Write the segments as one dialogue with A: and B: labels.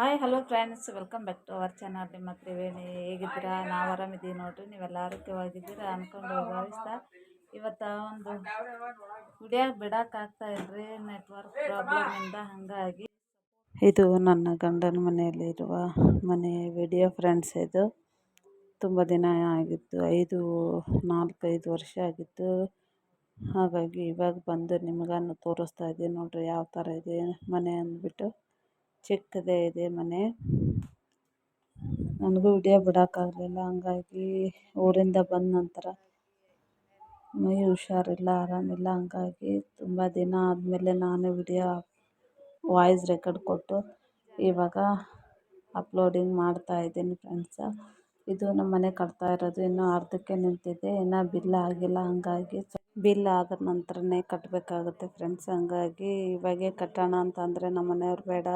A: Hi hello friends welcome back to our channel ನಿಮ್ಮ ತ್ರಿವೇಣಿ ಹೇಗಿದ್ದೀರಾ? ನಾವು ಆರಾಮಿದ್ದೀವಿ ನೋಡಿರಿ. ನೀವೆಲ್ಲ ಆರೋಗ್ಯವಾಗಿದ್ದೀರಾ ಅಂದ್ಕೊಂಡು ಭಾವಿಸ್ತಾ. ಇವತ್ತು ಒಂದು ವಿಡಿಯೋ ಬಿಡೋಕ್ಕಾಗ್ತಾ ಇಲ್ರಿ. ನೆಟ್ವರ್ಕ್ ಪ್ರಾಬ್ಲಮಿಂದ ಹಾಗಾಗಿ. ಇದು ನನ್ನ ಗಂಡನ ಮನೆಯಲ್ಲಿರುವ ಮನೆ ವಿಡಿಯೋ ಫ್ರೆಂಡ್ಸ್ ಇದು. ತುಂಬ ದಿನ ಆಗಿತ್ತು. ಐದು ನಾಲ್ಕೈದು ವರ್ಷ ಆಗಿತ್ತು. ಹಾಗಾಗಿ ಇವಾಗ ಬಂದು ನಿಮಗನ್ನು ತೋರಿಸ್ತಾ ಇದ್ದೀನಿ ನೋಡ್ರಿ. ಯಾವ ಥರ ಇದೆ ಮನೆ ಅಂದ್ಬಿಟ್ಟು. ಚಿಕ್ಕದೇ ಇದೆ ಮನೆ. ನನಗೂ ವಿಡಿಯೋ ಬಿಡೋಕ್ಕಾಗಲಿಲ್ಲ, ಹಂಗಾಗಿ ಊರಿಂದ ಬಂದ ನಂತರ ಮೈ ಹುಷಾರಿಲ್ಲ, ಆರಾಮಿಲ್ಲ, ಹಂಗಾಗಿ ತುಂಬ ದಿನ ಆದಮೇಲೆ ನಾನು ವಿಡಿಯೋ ವಾಯ್ಸ್ ರೆಕಾರ್ಡ್ ಕೊಟ್ಟು ಇವಾಗ ಅಪ್ಲೋಡಿಂಗ್ ಮಾಡ್ತಾ ಇದ್ದೀನಿ ಫ್ರೆಂಡ್ಸ. ಇದು ನಮ್ಮ ಮನೆ ಕಟ್ತಾ ಇರೋದು, ಇನ್ನೂ ಅರ್ಧಕ್ಕೆ ನಿಂತಿದೆ, ಇನ್ನೂ ಬಿಲ್ ಆಗಿಲ್ಲ, ಹಂಗಾಗಿ ಬಿಲ್ ಆದ ನಂತರನೇ ಕಟ್ಟಬೇಕಾಗುತ್ತೆ ಫ್ರೆಂಡ್ಸ್. ಹಂಗಾಗಿ ಇವಾಗೆ ಕಟ್ಟೋಣ ಅಂತಂದರೆ ನಮ್ಮ ಮನೆಯವ್ರು ಬೇಡ.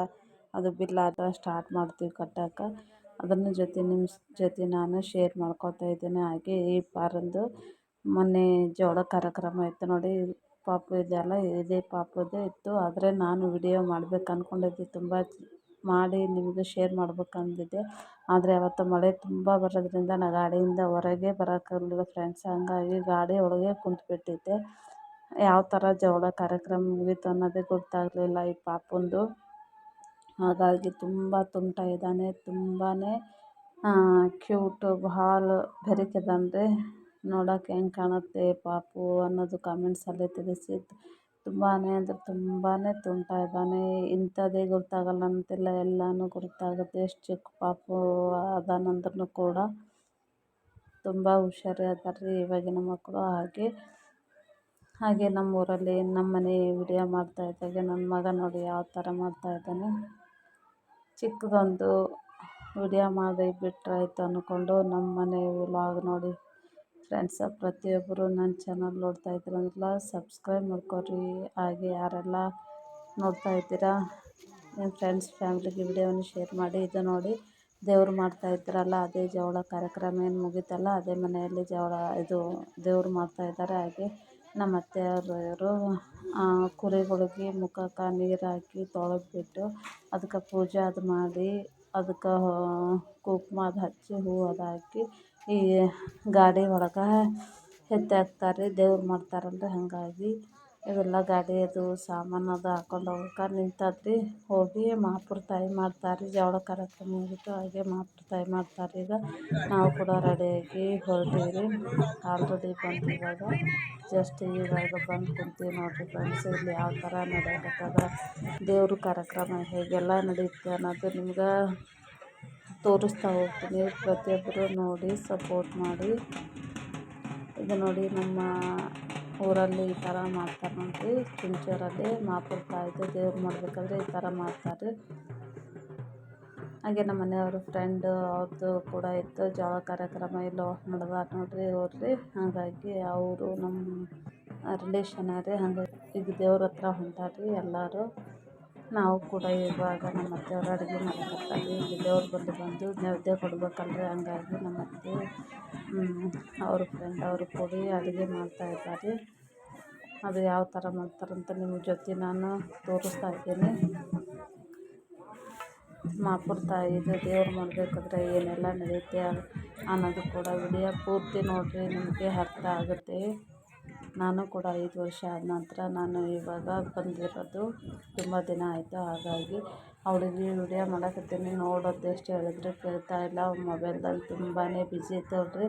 A: ಅದು ಬಿಲ್ ಆದ ಸ್ಟಾರ್ಟ್ ಮಾಡ್ತೀವಿ ಕಟ್ಟೋಕೆ. ಅದನ್ನು ಜೊತೆ ನಿಮ್ಮ ಜೊತೆ ನಾನು ಶೇರ್ ಮಾಡ್ಕೊಳ್ತಾ ಇದ್ದೀನಿ. ಹಾಗೆ ಈ ಪಾರಂದು ಮೊನ್ನೆ ಜೋಳ ಕಾರ್ಯಕ್ರಮ ಇತ್ತು ನೋಡಿ. ಪಾಪು ಇದೆಯಲ್ಲ ಇದೇ ಪಾಪುದೇ ಇತ್ತು. ಆದರೆ ನಾನು ವಿಡಿಯೋ ಮಾಡ್ಬೇಕು ಅಂದ್ಕೊಂಡಿದ್ದೆ ತುಂಬ ಮಾಡಿ ನಿಮಗೆ ಶೇರ್ ಮಾಡ್ಬೇಕು ಅಂದಿದ್ದೆ. ಆದರೆ ಅವತ್ತು ಮಳೆ ತುಂಬ ಬರೋದ್ರಿಂದ ನಾನು ಗಾಡಿಯಿಂದ ಹೊರಗೆ ಬರೋಕ್ಕಾಗಲಿಲ್ಲ ಫ್ರೆಂಡ್ಸ್ ಹಂಗಾಗಿ ಗಾಡಿ ಒಳಗೆ ಕುಂತ್ಬಿಟ್ಟಿದ್ದೆ. ಯಾವ ಥರ ಜೋಳ ಕಾರ್ಯಕ್ರಮ ಮುಗೀತು ಅನ್ನೋದೇ ಗೊತ್ತಾಗಲಿಲ್ಲ ಈ ಪಾಪುಂದು. ಹಾಗಾಗಿ ತುಂಬ ತುಂಟ ಇದ್ದಾನೆ ತುಂಬಾ ಕ್ಯೂಟು, ಭಾಳ ಬೆರಿಕಿದಾನೆ ನೋಡೋಕೆ ಹೆಂಗೆ ಕಾಣುತ್ತೆ ಪಾಪು ಅನ್ನೋದು ಕಾಮೆಂಟ್ಸಲ್ಲಿ ತಿಳಿಸಿ. ತುಂಬಾ ಅಂದರೆ ತುಂಬಾ ತುಂಟ ಇದ್ದಾನೆ. ಇಂಥದ್ದೇ ಗೊತ್ತಾಗಲ್ಲ ಅಂತಿಲ್ಲ ಎಲ್ಲನೂ ಗೊತ್ತಾಗುತ್ತೆ ಎಷ್ಟು ಚಿಕ್ಕ ಪಾಪು ಅದಾನಂದ್ರೂ ಕೂಡ ತುಂಬ ಹುಷಾರು ಅದಾರೆ ರೀ ಇವಾಗಿನ ಮಕ್ಕಳು. ಹಾಗೆ ಹಾಗೆ ನಮ್ಮೂರಲ್ಲಿ ನಮ್ಮ ಮನೆ ವಿಡಿಯೋ ಮಾಡ್ತಾ ಇದ್ದಾಗೆ ನನ್ನ ಮಗ ನೋಡಿ ಯಾವ ಥರ ಮಾಡ್ತಾಯಿದ್ದಾನೆ ಚಿಕ್ಕದೊಂದು ವಿಡಿಯೋ ಮಾಡಿ ಬಿಟ್ರಾಯ್ತು ಅಂದ್ಕೊಂಡು ನಮ್ಮ ಮನೆ ವ್ಲಾಗ್ ನೋಡಿ. ಫ್ರೆಂಡ್ಸ ಪ್ರತಿಯೊಬ್ಬರು ನನ್ನ ಚಾನಲ್ ನೋಡ್ತಾ ಇದ್ದೀರಂದ್ರಲ್ಲ ಸಬ್ಸ್ಕ್ರೈಬ್ ಮಾಡ್ಕೊಳ್ರಿ ಹಾಗೆ ಯಾರೆಲ್ಲ ನೋಡ್ತಾ ಇದ್ದೀರಾ, ನಿಮ್ಮ ಫ್ರೆಂಡ್ಸ್ ಫ್ಯಾಮ್ಲಿಗೆ ವಿಡಿಯೋವನ್ನು ಶೇರ್ ಮಾಡಿ, ಇದು ನೋಡಿ. ದೇವ್ರು ಮಾಡ್ತಾ ಅದೇ ಜವಳ ಕಾರ್ಯಕ್ರಮ ಏನು ಮುಗೀತಲ್ಲ, ಅದೇ ಮನೆಯಲ್ಲಿ ಜವಳ ಇದು ದೇವ್ರು ಮಾಡ್ತಾಯಿದ್ದಾರೆ ಹಾಗೆ ನಮ್ಮ ಅತ್ತೆಯವರು ಕುರಿಗಳಿಗೆ ಮುಖಕ್ಕೆ ನೀರು ಹಾಕಿ ತೊಳೆದ್ಬಿಟ್ಟು ಅದಕ್ಕೆ ಪೂಜೆ ಅದು ಮಾಡಿ ಅದಕ್ಕೆ ಕುಂಕುಮ ಅದು ಹಚ್ಚಿ ಹೂವು ಅದು ಹಾಕಿ ಈ ಗಾಡಿ ಒಳಗೆ ಎತ್ತಿ ಹಾಕ್ತಾರೆ. ದೇವ್ರು ಮಾಡ್ತಾರಲ್ರಿ ಹಾಗಾಗಿ ಇವೆಲ್ಲ ಗಾಡಿ ಅದು, ಸಾಮಾನು ಅದು ಹಾಕೊಂಡು ಹೋಗ್ಬೇಕಾರೆ ನಿಂತದ್ರಿ. ಹೋಗಿ ಮಾಪುರ ತಾಯಿ ಮಾಡ್ತಾರೆ, ಜವಳ ಕಾರ್ಯಕ್ರಮ ಮುಗೀತು ಹಾಗೆ ಮಾಪುರ ತಾಯಿ ಮಾಡ್ತಾರೆ. ಈಗ ನಾವು ಕೂಡ ರೆಡಿಯಾಗಿ ಹೊರಟೀವಿ ಆಲ್ರೆಡಿ ಬಂದು ಇವಾಗ. ಜಸ್ಟ್ ಇವಾಗ ಬಂದು ಕುಂತೀವಿ ನೋಡಿರಿ ಫ್ರೆಂಡ್ಸ್ ಇಲ್ಲಿ ಯಾವ ಥರ ನಡೆಯಕತ್ತದ, ದೇವ್ರ ಕಾರ್ಯಕ್ರಮ ಹೇಗೆಲ್ಲ ನಡೆಯುತ್ತೆ ಅನ್ನೋದು ನಿಮ್ಗೆ ತೋರಿಸ್ತಾ ಹೋಗ್ತೀನಿ. ಪ್ರತಿಯೊಬ್ಬರು ನೋಡಿ ಸಪೋರ್ಟ್ ಮಾಡಿ. ಇದು ನೋಡಿ ನಮ್ಮ ಊರಲ್ಲಿ ಈ ಥರ ಮಾಡ್ತಾರೆ ನೋಡಿರಿ. ಚಿಂಚೋರಲ್ಲಿ ಮಹಾಪುರ ತಾಯಿದು ದೇವ್ರು ಮಾಡಬೇಕಾದ್ರೆ ಈ ಥರ ಮಾಡ್ತಾರೆ. ಹಾಗೆ ನಮ್ಮ ಮನೆಯವ್ರ ಫ್ರೆಂಡ್ ಅವ್ರದ್ದು ಕೂಡ ಇತ್ತು. ಜೋಳ ಕಾರ್ಯಕ್ರಮ ಇಲ್ಲೋ ನಡೆದ ನೋಡಿರಿ ಅವ್ರಿ ಹಾಗಾಗಿ ಅವರು ನಮ್ಮ ರಿಲೇಷನ್ ರೀ ಹಾಗೆ ಇದು ದೇವ್ರ ಹತ್ರ ಹೊಂಟಾರಿ ಎಲ್ಲರೂ. ನಾವು ಕೂಡ ಇವಾಗ ನಮ್ಮ ಅತ್ತೆಯವ್ರು ಅಡುಗೆ ಮಾಡಕತ್ತಾರೆ ಇಲ್ಲಿ ದೇವ್ರ ಬಳಿ ಬಂದು ನೈವೇದ್ಯ ಕೊಡ್ಬೇಕಲ್ರಿ. ಹಂಗಾಗಿ ನಮ್ಮ ಅತ್ತೆ ಅವ್ರ ಫ್ರೆಂಡ್ ಅವರು ಕೂಡಿ ಅಡುಗೆ ಮಾಡ್ತಾಯಿದ್ದಾರೆ ಅದು ಯಾವ ಥರ ಮಾಡ್ತಾರಂತ ನಿಮ್ಮ ಜೊತೆ ನಾನು ತೋರಿಸ್ತಾ ಇದ್ದೀನಿ. ಮಾಪುರ ತಾಯಿದು ದೇವ್ರು ಮಾಡಬೇಕಾದ್ರೆ ಏನೆಲ್ಲ ನಡೆಯುತ್ತೆ ಅನ್ನೋದು ಕೂಡ ವಿಡಿಯೋ ಪೂರ್ತಿ ನೋಡಿರಿ, ನಿಮಗೆ ಅರ್ಥ ಆಗುತ್ತೆ. ನಾನು ಕೂಡ ಐದು ವರ್ಷ ಆದ ನಂತರ ನಾನು ಇವಾಗ ಬಂದಿರೋದು ತುಂಬ ದಿನ ಆಯಿತು. ಹಾಗಾಗಿ ಅವಳಿಗೆ ವಿಡಿಯೋ ಮಾಡಕತ್ತೀನಿ. ನೋಡೋದು ಎಷ್ಟು ಹೇಳಿದ್ರು ಕೇಳ್ತಾ ಇಲ್ಲ. ಮೊಬೈಲ್ದಲ್ಲಿ ತುಂಬಾ ಬಿಜಿ ಇರ್ತವಲ್ರಿ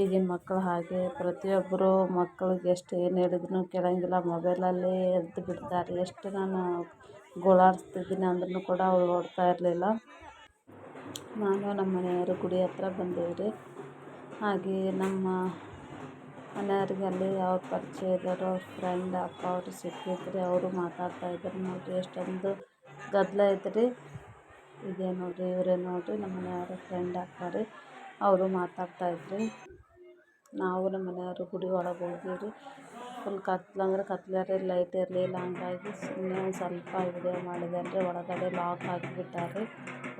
A: ಈಗಿನ ಮಕ್ಕಳು ಹಾಗೆ ಪ್ರತಿಯೊಬ್ಬರು ಮಕ್ಳಿಗೆ ಎಷ್ಟು ಏನು ಹೇಳಿದ್ರು ಕೇಳೋಂಗಿಲ್ಲ. ಮೊಬೈಲಲ್ಲೇ ಎದ್ದು ಬಿಡ್ತಾರೆ. ಎಷ್ಟು ನಾನು ಗೋಳಾಡಿಸ್ತಿದ್ದೀನಿ ಅಂದ್ರೂ ಕೂಡ ಅವ್ಳು ನೋಡ್ತಾ ಇರಲಿಲ್ಲ. ನಾನು ನಮ್ಮ ಮನೆಯವರು ಗುಡಿ ಹತ್ರ ಬಂದಿವ್ರಿ. ರೀ ಹಾಗೆ ನಮ್ಮ ಮನೆಯವ್ರಿಗೆ ಅಲ್ಲಿ ಅವ್ರ ಪರಿಚಯ ಇದ್ದವರು ಅವ್ರ ಫ್ರೆಂಡ್ ಅಕ್ಕ ಅವರು ಸಿಕ್ಕಿದ್ರು ಅವರು ಮಾತಾಡ್ತಾ ಇದ್ರು ನೋಡಿರಿ, ಎಷ್ಟೊಂದು ಗದ್ದಲ ಐತ್ರಿ ಇದೇ ನೋಡಿರಿ, ಇವರೇ ನೋಡಿರಿ, ನಮ್ಮ ಮನೆಯವ್ರ ಫ್ರೆಂಡ್ ಅಕ್ಕ ರೀ ಅವರು ಮಾತಾಡ್ತಾಯಿದ್ರಿ ನಾವು ನಮ್ಮ ಮನೆಯವರು ಗುಡಿ ಒಳಗೆ ಹೋಗೀವಿ ಫುಲ್ ಕತ್ಲಂದ್ರೆ ಕತ್ಲರೆ ಲೈಟ್ ಇರಲಿಲ್ಲ ಹಂಗಾಗಿ ಸುಮ್ಮನೆ ಒಂದು ಸ್ವಲ್ಪ ವಿಡಿಯೋ ಮಾಡಿದೆ ಅಂದರೆ ಒಳಗಡೆ ಲಾಕ್ ಹಾಕಿಬಿಟ್ಟಾರೆ.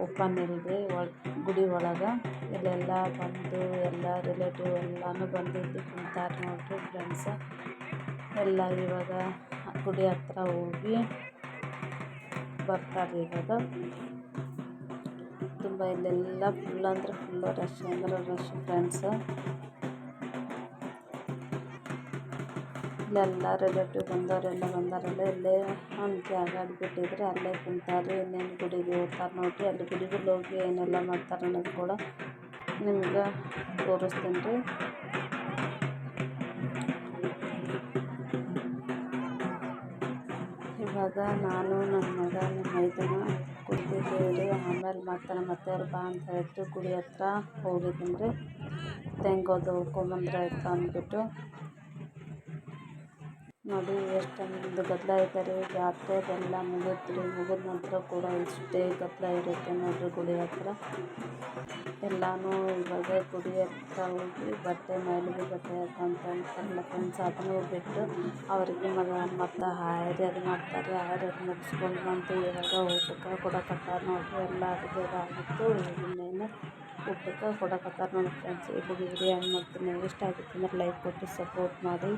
A: ಓಪನ್ ಇಲ್ಲರಿ ಒಳ ಗುಡಿ ಒಳಗೆ. ಇಲ್ಲೆಲ್ಲ ಬಂದು ಎಲ್ಲ ರಿಲೇಟಿವ್ ಎಲ್ಲನೂ ಬಂದಿದ್ದು ಕುಂತಾರೆ ನೋಡಿರಿ ಫ್ರೆಂಡ್ಸ ಎಲ್ಲ ಇವಾಗ ಗುಡಿ ಹತ್ರ ಹೋಗಿ ಬರ್ತಾರೆ ಇವಾಗ. ತುಂಬ ಇಲ್ಲೆಲ್ಲ ಫುಲ್ ಅಂದರೆ ಫುಲ್ಲು ರಶ್ ಅಂದ್ರೆ ರಶ್ ಫ್ರೆಂಡ್ಸು ಇಲ್ಲೆಲ್ಲ ರಿಲೇಟಿವ್ ಬಂದವರೆಲ್ಲ ಬಂದಾರಲ್ಲ ಇಲ್ಲೇ ಒಂದು ಜಾಗ ಬಿಟ್ಟಿದ್ರೆ. ಅಲ್ಲೇ ಕುಂತಾರೆ, ಇನ್ನೇನು ಗುಡಿಗೆ ಹೋಗ್ತಾರೆ ನೋಡಿರಿ. ಅಲ್ಲಿ ಗುಡಿಗೆ ಹೋಗಿ ಏನೆಲ್ಲ ಮಾಡ್ತಾರೆ ಅನ್ನೋದು ಕೂಡ ನಿಮ್ಗೆ ತೋರಿಸ್ತೀನಿ ರೀ. ಇವಾಗ ನಾನು ನನ್ನ ಮಗ ನಮ್ಮ ಮೈದನ ಕುಂತಿದ್ದೀವಿ ರೀ. ಆಮೇಲೆ ಮತ್ತೆ ನಮ್ಮ ಅತ್ತೆಯವ್ರು ಬಾ ಅಂತ ಹೇಳಿದ್ರು ಗುಡಿ ಹತ್ರ ಹೋಗಿದ್ದೀನಿ ರೀ. ತೆಂಗೋದು ಹೋಗ್ಕೊಂಬಂದ್ರೆ ಅಂದ್ಬಿಟ್ಟು. ನೋಡಿ ಎಷ್ಟು ಒಂದು ಗದ್ದಲ ಐತೆ ರೀ ಜಾತ್ರೆ ಎಲ್ಲ ಮುಗಿತು ಮುಗಿದ ನಂತರ ಕೂಡ ಇಷ್ಟೇ ಗದ್ದಲ ಇರುತ್ತೆ ನೋಡಿರಿ ಗುಡಿ ಹತ್ರ. ಎಲ್ಲನೂ ಇವಾಗ ಗುಡಿ ಹತ್ರ ಹೋಗಿ ಬಟ್ಟೆ ಮೈಲಿಗೆ ಬಟ್ಟೆ ಅಂತಾರಲ್ಲ ಫ್ರೆಂಡ್ಸ್ ಅದನ್ನು ಬಿಟ್ಟು ಅವರಿಗೆ ಮಗ ಮತ್ತು ಅದು ಮಾಡ್ತಾರೆ. ಹಾಯರಿ ಅದು ಮುಗಿಸ್ಕೊಂಡು ಬಂತು ಇವಾಗ ಊಟಕ್ಕೆ ಕೊಡಕತ್ತಾರ ನೋಡಿರಿ. ಎಲ್ಲ ಅಡುಗೆ ಆಗಿತ್ತು. ಇನ್ನೇನು ಊಟಕ್ಕೆ ಕೊಡಕತ್ತಾರ ನೋಡಿ ಫ್ರೆಂಡ್ಸ್ ಇಲ್ಲಿ ವಿಡಿಯೋ ಏನು ಮಾಡ್ತೀನಿ ಇಷ್ಟ ಆಗಿತ್ತು ಅಂದ್ರೆ ಲೈಕ್ ಕೊಟ್ಟು ಸಪೋರ್ಟ್ ಮಾಡಿ.